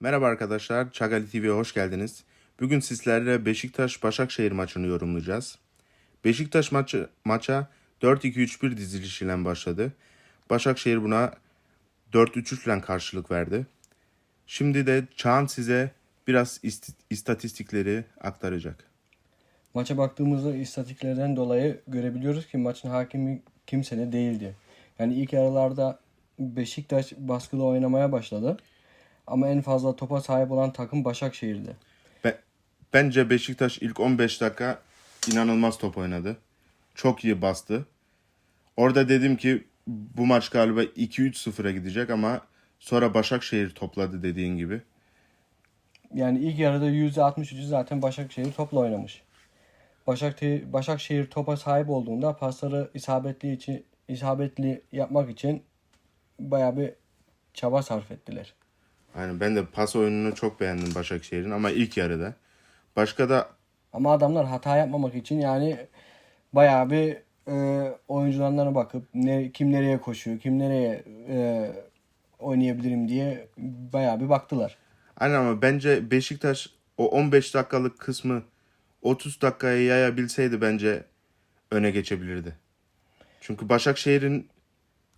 Merhaba arkadaşlar, Çagali TV'ye hoş geldiniz. Bugün sizlerle Beşiktaş-Başakşehir maçını yorumlayacağız. Beşiktaş maçı, maça 4-2-3-1 dizilişiyle başladı. Başakşehir buna 4-3-3 ile karşılık verdi. Şimdi de Çağan size biraz ist- istatistikleri aktaracak. Maça baktığımızda istatistiklerden dolayı görebiliyoruz ki maçın hakimi kimse de değildi. Yani ilk yarılarda Beşiktaş baskılı oynamaya başladı. Ama en fazla topa sahip olan takım Başakşehir'di. Be- Bence Beşiktaş ilk 15 dakika inanılmaz top oynadı. Çok iyi bastı. Orada dedim ki bu maç galiba 2-3-0'a gidecek ama sonra Başakşehir topladı dediğin gibi. Yani ilk yarıda %63'ü zaten Başakşehir topla oynamış. Başakşehir, Başakşehir topa sahip olduğunda pasları isabetli için isabetli yapmak için bayağı bir çaba sarf ettiler. Yani ben de pas oyununu çok beğendim Başakşehir'in ama ilk yarıda. Başka da Ama adamlar hata yapmamak için yani bayağı bir e, oyuncularına bakıp ne kim nereye koşuyor, kim nereye e, oynayabilirim diye bayağı bir baktılar. Aynen ama bence Beşiktaş o 15 dakikalık kısmı 30 dakikaya yayabilseydi bence öne geçebilirdi. Çünkü Başakşehir'in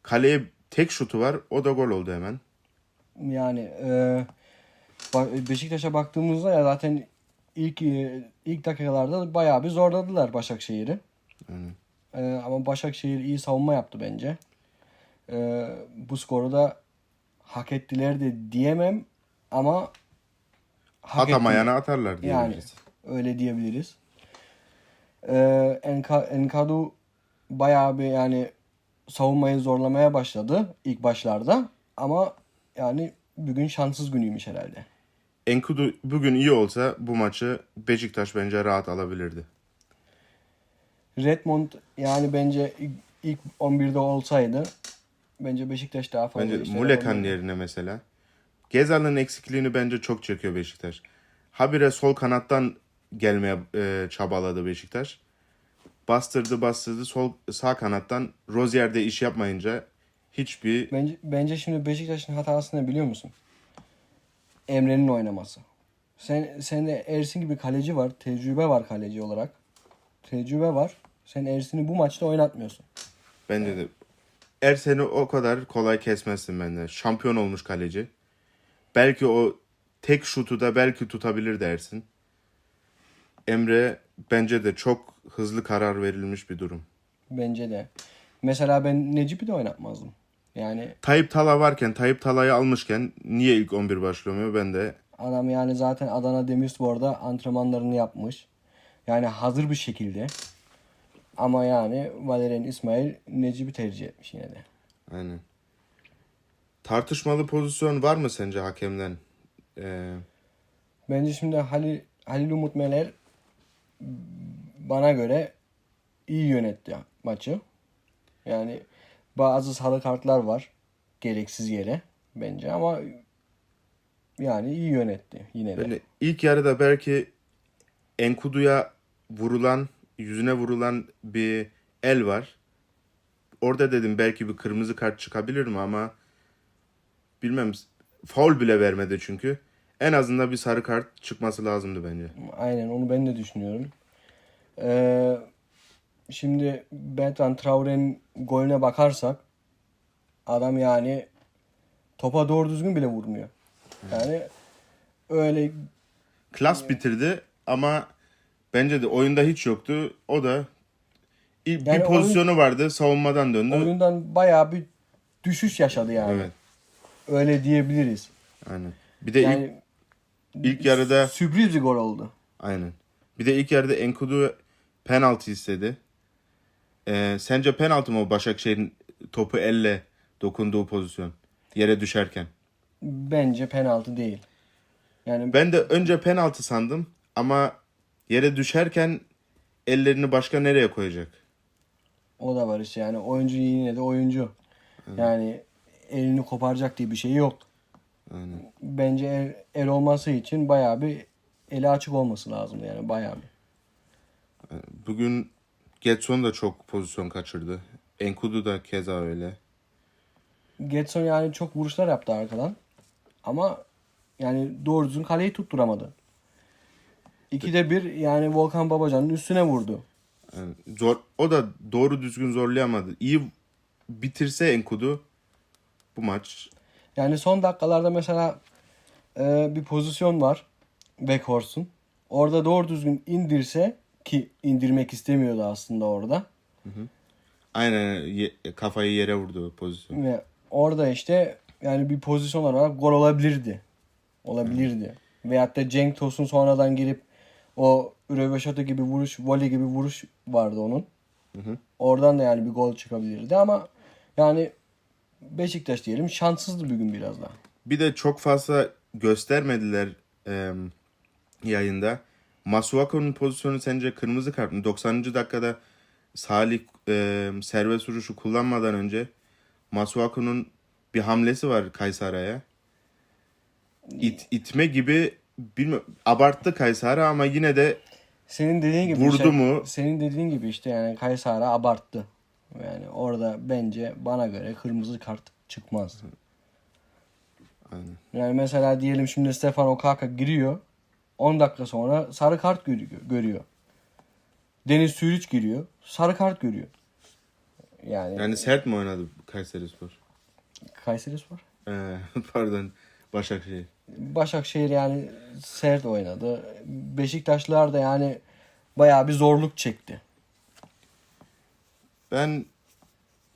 kaleye tek şutu var. O da gol oldu hemen. Yani e, Beşiktaş'a baktığımızda ya zaten ilk e, ilk dakikalarda bayağı bir zorladılar Başakşehir'i. E, ama Başakşehir iyi savunma yaptı bence. E, bu skoru da hak ettiler de diyemem ama hak Atamayana atarlar Yani diyebiliriz. öyle diyebiliriz. Ee, Enka, Enkadu bayağı bir yani savunmayı zorlamaya başladı ilk başlarda ama yani bugün şanssız günüymüş herhalde. Enkudu bugün iyi olsa bu maçı Beşiktaş bence rahat alabilirdi. Redmond yani bence ilk, ilk 11'de olsaydı bence Beşiktaş daha fazla Bence Mulekan yerine mesela. Gezal'ın eksikliğini bence çok çekiyor Beşiktaş. Habire sol kanattan gelmeye e, çabaladı Beşiktaş. Bastırdı bastırdı sol sağ kanattan Rozier'de iş yapmayınca hiçbir Bence, bence şimdi Beşiktaş'ın hatası ne biliyor musun? Emre'nin oynaması. Sen sende Ersin gibi kaleci var. Tecrübe var kaleci olarak. Tecrübe var. Sen Ersin'i bu maçta oynatmıyorsun. bence de Ersen'i o kadar kolay kesmezsin bence. Şampiyon olmuş kaleci. Belki o tek şutu da belki tutabilir dersin. Emre bence de çok hızlı karar verilmiş bir durum. Bence de. Mesela ben Necip'i de oynatmazdım. Yani Tayyip Tala varken, Tayyip Tala'yı almışken niye ilk 11 başlamıyor ben de adam yani zaten Adana Demirspor'da antrenmanlarını yapmış. Yani hazır bir şekilde. Ama yani Valerian İsmail Necip'i tercih etmiş yine de. aynen. Tartışmalı pozisyon var mı sence hakemden? Ee, Bence şimdi Halil, Halil Umut Meler bana göre iyi yönetti maçı. Yani bazı sarı kartlar var gereksiz yere bence ama yani iyi yönetti yine de. yani ilk yarıda belki Enkudu'ya vurulan, yüzüne vurulan bir el var. Orada dedim belki bir kırmızı kart çıkabilir mi ama bilmem faul bile vermedi çünkü. En azından bir sarı kart çıkması lazımdı bence. Aynen onu ben de düşünüyorum. Ee, şimdi Bertrand Traore'nin golüne bakarsak adam yani topa doğru düzgün bile vurmuyor. Yani öyle Klas bitirdi ama bence de oyunda hiç yoktu. O da ilk Yani bir pozisyonu vardı savunmadan döndü. oyundan bayağı bir düşüş yaşadı yani. Evet. Öyle diyebiliriz. Aynen. Bir de ilk, Yani ilk yarıda sürpriz bir gol oldu. aynen. Bir de ilk yarıda Enkudu penaltı istedi. Ee, sence penaltı mı o Başakşehir'in topu elle dokunduğu pozisyon? Yere düşerken. Bence penaltı değil. Yani Ben de önce penaltı sandım ama yere düşerken ellerini başka nereye koyacak? o da var işte yani oyuncu yine de oyuncu. Yani elini koparacak diye bir şey yok. Aynen. Bence el, el olması için bayağı bir eli açık olması lazım yani bayağı bir. Bugün Getson da çok pozisyon kaçırdı. Enkudu da keza öyle. Getson yani çok vuruşlar yaptı arkadan. Ama yani doğru düzgün kaleyi tutturamadı. İkide bir yani Volkan Babacan'ın üstüne vurdu. Yani zor, o da doğru düzgün zorlayamadı. İyi bitirse Enkudu bu maç Yani son dakikalarda mesela e, bir pozisyon var Weghorst'un. Orada doğru düzgün indirse ki indirmek istemiyordu aslında orada. aynen ye- kafayı yere vurdu pozisyon. Ve orada işte yani bir pozisyon olarak gol olabilirdi. Olabilirdi. Veyahut da Cenk Tosun sonradan girip o röveşata gibi vuruş, voley gibi vuruş vardı onun. Oradan da yani bir gol çıkabilirdi ama yani Beşiktaş diyelim şanssızdı bugün biraz daha. Bir de çok fazla göstermediler e, yayında. Masuaku'nun pozisyonu sence kırmızı kart mı? 90. dakikada Salih e, serbest vuruşu kullanmadan önce Masuaku'nun bir hamlesi var Kaysara'ya. İt, itme gibi bilmiyorum abarttı Kaysara ama yine de Senin dediğin gibi Vurdu işte- mu? Senin dediğin gibi işte yani Kaysara abarttı. Yani orada bence bana göre kırmızı kart çıkmaz. Aynen. Yani mesela diyelim şimdi Stefan Okaka giriyor. 10 dakika sonra sarı kart görüyor. Deniz Sürüç giriyor. Sarı kart görüyor. Yani, yani sert mi oynadı Kayserispor? Kayseri Spor. Ee, pardon Başakşehir. Başakşehir yani sert oynadı. Beşiktaşlılar da yani bayağı bir zorluk çekti. Ben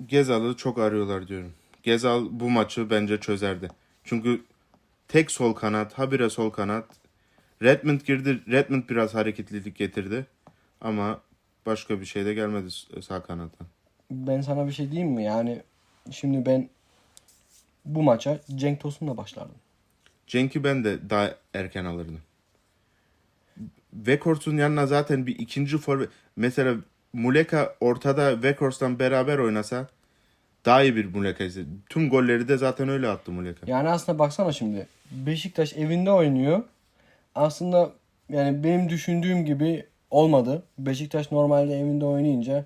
Gezal'ı çok arıyorlar diyorum. Gezal bu maçı bence çözerdi. Çünkü tek sol kanat, habire sol kanat. Redmond girdi. Redmond biraz hareketlilik getirdi. Ama başka bir şey de gelmedi sağ kanattan. Ben sana bir şey diyeyim mi? Yani şimdi ben bu maça Cenk Tosun'la başlardım. Cenk'i ben de daha erken alırdım. Weghorst'un yanına zaten bir ikinci forvet... Mesela Muleka ortada Weghorst'tan beraber oynasa daha iyi bir Muleka. Tüm golleri de zaten öyle attı Muleka. Yani aslında baksana şimdi Beşiktaş evinde oynuyor. Aslında yani benim düşündüğüm gibi olmadı. Beşiktaş normalde evinde oynayınca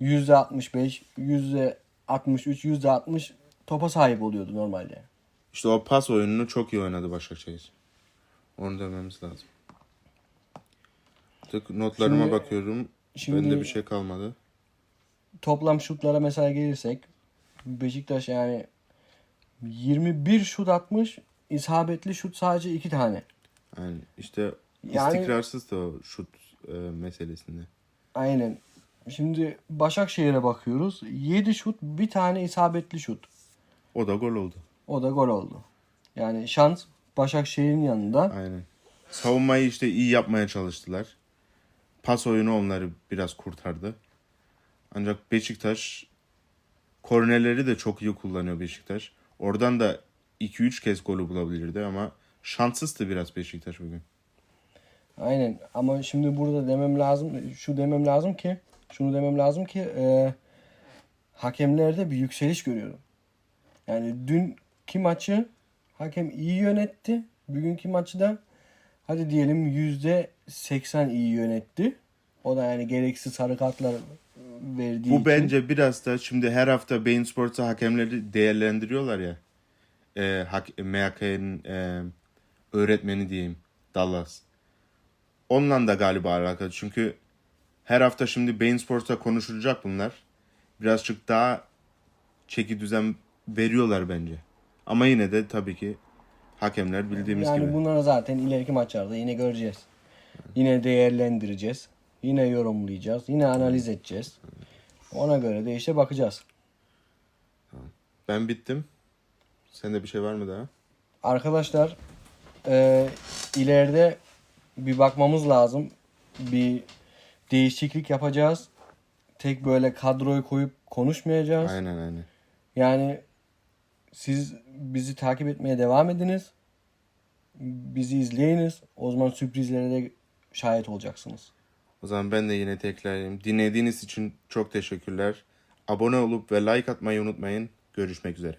%65, %63, %60 topa sahip oluyordu normalde. İşte o pas oyununu çok iyi oynadı Başakşehir. Onu dememiz lazım. Tık notlarıma Şimdi- bakıyorum. şimdi- Bende bir şey kalmadı. Toplam şutlara mesela gelirsek Beşiktaş yani 21 şut atmış. isabetli şut sadece 2 tane. Yani işte Yani- istikrarsız da şut e, meselesinde. Aynen. Şimdi Başakşehir'e bakıyoruz. 7 şut, bir tane isabetli şut. O da gol oldu. O da gol oldu. Yani şans Başakşehir'in yanında. Aynen. Savunmayı işte iyi yapmaya çalıştılar. Pas oyunu onları biraz kurtardı. Ancak Beşiktaş kornerleri de çok iyi kullanıyor Beşiktaş. Oradan da 2-3 kez golü bulabilirdi ama şanssızdı biraz Beşiktaş bugün. Aynen. Ama şimdi burada demem lazım, şu demem lazım ki, şunu demem lazım ki e, hakemlerde bir yükseliş görüyorum. Yani dünkü maçı hakem iyi yönetti. Bugünkü maçı da hadi diyelim yüzde seksen iyi yönetti. O da yani gereksiz sarı kartlar verdiği Bu için. bence biraz da şimdi her hafta Bein Sports'a hakemleri değerlendiriyorlar ya. E, hak, MHK'nin e, öğretmeni diyeyim Dallas. Onunla da galiba alakalı. Çünkü her hafta şimdi Bein Sports'a konuşulacak bunlar. Birazcık daha çeki düzen veriyorlar bence. Ama yine de tabii ki hakemler bildiğimiz yani gibi. bunları zaten ileriki maçlarda yine göreceğiz. Yine değerlendireceğiz. Yine yorumlayacağız. Yine analiz edeceğiz. Ona göre de işte bakacağız. Ben bittim. Sende bir şey var mı daha? Arkadaşlar e, ileride bir bakmamız lazım. Bir değişiklik yapacağız. Tek böyle kadroyu koyup konuşmayacağız. Aynen aynen. Yani siz bizi takip etmeye devam ediniz. Bizi izleyiniz. O zaman sürprizlere de şahit olacaksınız. O zaman ben de yine tekrarlayayım. Dinlediğiniz için çok teşekkürler. Abone olup ve like atmayı unutmayın. Görüşmek üzere.